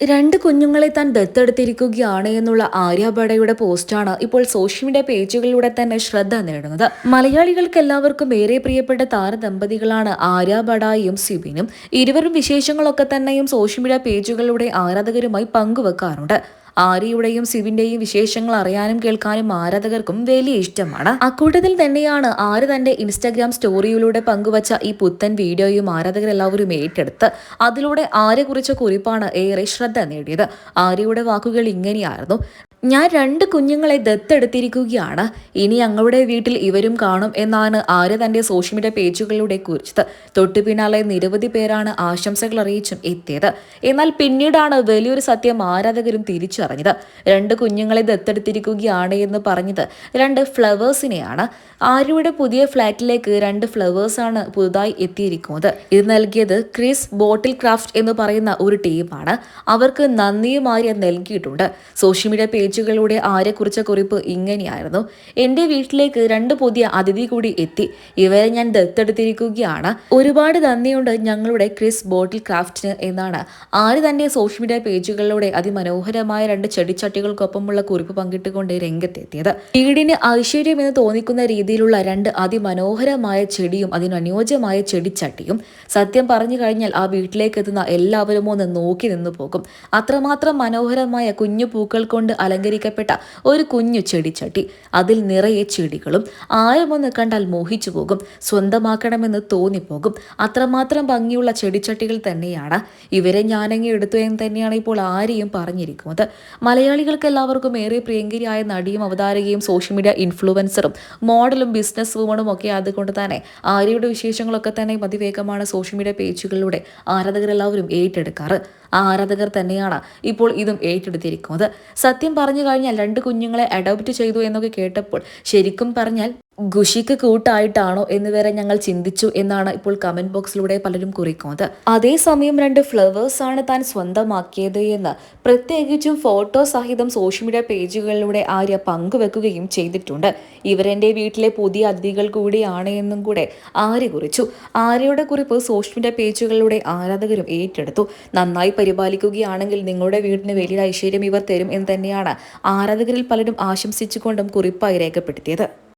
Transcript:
രണ്ട് കുഞ്ഞുങ്ങളെ താൻ ദത്തെടുത്തിരിക്കുകയാണ് എന്നുള്ള ആര്യാബടയുടെ പോസ്റ്റാണ് ഇപ്പോൾ സോഷ്യൽ മീഡിയ പേജുകളിലൂടെ തന്നെ ശ്രദ്ധ നേടുന്നത്. മലയാളികൾക്ക് എല്ലാവർക്കും ഏറെ പ്രിയപ്പെട്ട താരദമ്പതികളാണ് ആര്യാബടായും സിബിനും. ഇരുവരും വിശേഷങ്ങളൊക്കെ തന്നെയും സോഷ്യൽ മീഡിയ പേജുകളിലൂടെ ആരാധകരുമായി പങ്കുവെക്കാറുണ്ട്. ആര്യയുടെയും സിവിന്റെയും വിശേഷങ്ങൾ അറിയാനും കേൾക്കാനും ആരാധകർക്കും വലിയ ഇഷ്ടമാണ്. അക്കൂട്ടത്തിൽ തന്നെയാണ് ആര് തന്റെ ഇൻസ്റ്റാഗ്രാം സ്റ്റോറിയിലൂടെ പങ്കുവച്ച ഈ പുത്തൻ വീഡിയോയും ആരാധകരെല്ലാവരും ഏറ്റെടുത്ത് അതിലൂടെ ആരെ കുറിച്ച കുറിപ്പാണ് ഏറെ ശ്രദ്ധ നേടിയത്. ആര്യയുടെ വാക്കുകൾ ഇങ്ങനെയായിരുന്നു. ഞാൻ രണ്ട് കുഞ്ഞുങ്ങളെ ദത്തെടുത്തിരിക്കുകയാണ്. ഇനി ഞങ്ങളുടെ വീട്ടിൽ ഇവരും കാണും എന്നാണ് ആര്യ തന്റെ സോഷ്യൽ മീഡിയ പേജുകളിലൂടെ കുറിച്ചത്. തൊട്ടു പിന്നാലെ നിരവധി പേരാണ് ആശംസകൾ അറിയിച്ചും എത്തിയത്. എന്നാൽ പിന്നീടാണ് വലിയൊരു സത്യം ആരാധകരും തിരിച്ചറിഞ്ഞത്. രണ്ട് കുഞ്ഞുങ്ങളെ ദത്തെടുത്തിരിക്കുകയാണ് എന്ന് പറഞ്ഞത് രണ്ട് ഫ്ലവേഴ്സിനെയാണ്. ആര്യയുടെ പുതിയ ഫ്ലാറ്റിലേക്ക് രണ്ട് ഫ്ലവേഴ്സാണ് പുതുതായി എത്തിയിരിക്കുന്നത്. ഇത് നൽകിയത് ക്രിസ് ബോട്ടിൽ ക്രാഫ്റ്റ് എന്ന് പറയുന്ന ഒരു ടീമാണ്. അവർക്ക് നന്ദിയും ആര്യ നൽകിയിട്ടുണ്ട്. സോഷ്യൽ മീഡിയ പേജുകളിലൂടെ ആരെ കുറിച്ച കുറിപ്പ് ഇങ്ങനെയായിരുന്നു. എന്റെ വീട്ടിലേക്ക് രണ്ട് പുതിയ അതിഥി കൂടി എത്തി. ഇവരെ ഞാൻ ദത്തെടുത്തിരിക്കുകയാണ്. ഒരുപാട് നന്ദിയുണ്ട് ഞങ്ങളുടെ ക്രിസ് ബോട്ടിൽ ക്രാഫ്റ്റിന് എന്നാണ്. ആര് തന്നെ സോഷ്യൽ മീഡിയ പേജുകളിലൂടെ അതിമനോഹരമായ രണ്ട് ചെടിച്ചട്ടികൾക്കൊപ്പമുള്ള കുറിപ്പ് പങ്കിട്ടുകൊണ്ട് രംഗത്തെത്തിയത്. വീടിന് ഐശ്വര്യം എന്ന് തോന്നിക്കുന്ന രീതിയിലുള്ള രണ്ട് അതിമനോഹരമായ ചെടിയും അതിനനുയോജ്യമായ ചെടിച്ചട്ടിയും സത്യം പറഞ്ഞു കഴിഞ്ഞാൽ ആ വീട്ടിലേക്ക് എത്തുന്ന എല്ലാവരും ഒന്ന് നോക്കി നിന്നു പോകും. അത്രമാത്രം മനോഹരമായ കുഞ്ഞു പൂക്കൾ കൊണ്ട് അലങ്ക അലങ്കരിക്കപ്പെട്ട ഒരു കുഞ്ഞു ചെടിച്ചട്ടി. അതിൽ നിറയെ ചെടികളും ആരമൊന്ന് കണ്ടാൽ മോഹിച്ചു പോകും. സ്വന്തമാക്കണമെന്ന് തോന്നിപ്പോകും. അത്രമാത്രം ഭംഗിയുള്ള ചെടിച്ചട്ടികൾ തന്നെയാണ്. ഇവരെ ഞാനങ്ങി എടുത്തു എന്ന് തന്നെയാണ് ഇപ്പോൾ ആരെയും പറഞ്ഞിരിക്കുന്നത്. മലയാളികൾക്ക് എല്ലാവർക്കും ഏറെ പ്രിയങ്കരിയായ നടിയും അവതാരകയും സോഷ്യൽ മീഡിയ ഇൻഫ്ലുവൻസറും മോഡലും ബിസിനസ് വുമണും ഒക്കെ അതുകൊണ്ട് തന്നെ ആര്യയുടെ വിശേഷങ്ങളൊക്കെ തന്നെ അതിവേഗമാണ് സോഷ്യൽ മീഡിയ പേജുകളിലൂടെ ആരാധകരെല്ലാവരും ഏറ്റെടുക്കാറ്. ആ ആരാധകർ തന്നെയാണ് ഇപ്പോൾ ഇതും ഏറ്റെടുത്തിരിക്കുന്നത്. സത്യം പറഞ്ഞു കഴിഞ്ഞാൽ രണ്ട് കുഞ്ഞുങ്ങളെ അഡോപ്റ്റ് ചെയ്തു എന്നൊക്കെ കേട്ടപ്പോൾ ശരിക്കും പറഞ്ഞാൽ ഖുഷിക്ക് കൂട്ടായിട്ടാണോ എന്ന് വരെ ഞങ്ങൾ ചിന്തിച്ചു എന്നാണ് ഇപ്പോൾ കമന്റ് ബോക്സിലൂടെ പലരും കുറിക്കുന്നത്. അതേസമയം രണ്ട് ഫ്ലവേഴ്സ് ആണ് താൻ സ്വന്തമാക്കിയത് എന്ന് പ്രത്യേകിച്ചും ഫോട്ടോ സഹിതം സോഷ്യൽ മീഡിയ പേജുകളിലൂടെ ആര്യ പങ്കുവെക്കുകയും ചെയ്തിട്ടുണ്ട്. ഇവരെന്റെ വീട്ടിലെ പുതിയ അതിഥികൾ കൂടിയാണ് എന്നും കൂടെ ആര്യ കുറിച്ചു. ആര്യയുടെ കുറിപ്പ് സോഷ്യൽ മീഡിയ പേജുകളിലൂടെ ആരാധകരും ഏറ്റെടുത്തു. നന്നായി പരിപാലിക്കുകയാണെങ്കിൽ നിങ്ങളുടെ വീടിന് വലിയ ഐശ്വര്യം ഇവർ തരും എന്ന് തന്നെയാണ് ആരാധകരിൽ പലരും ആശംസിച്ചുകൊണ്ടും കുറിപ്പായി രേഖപ്പെടുത്തിയത്.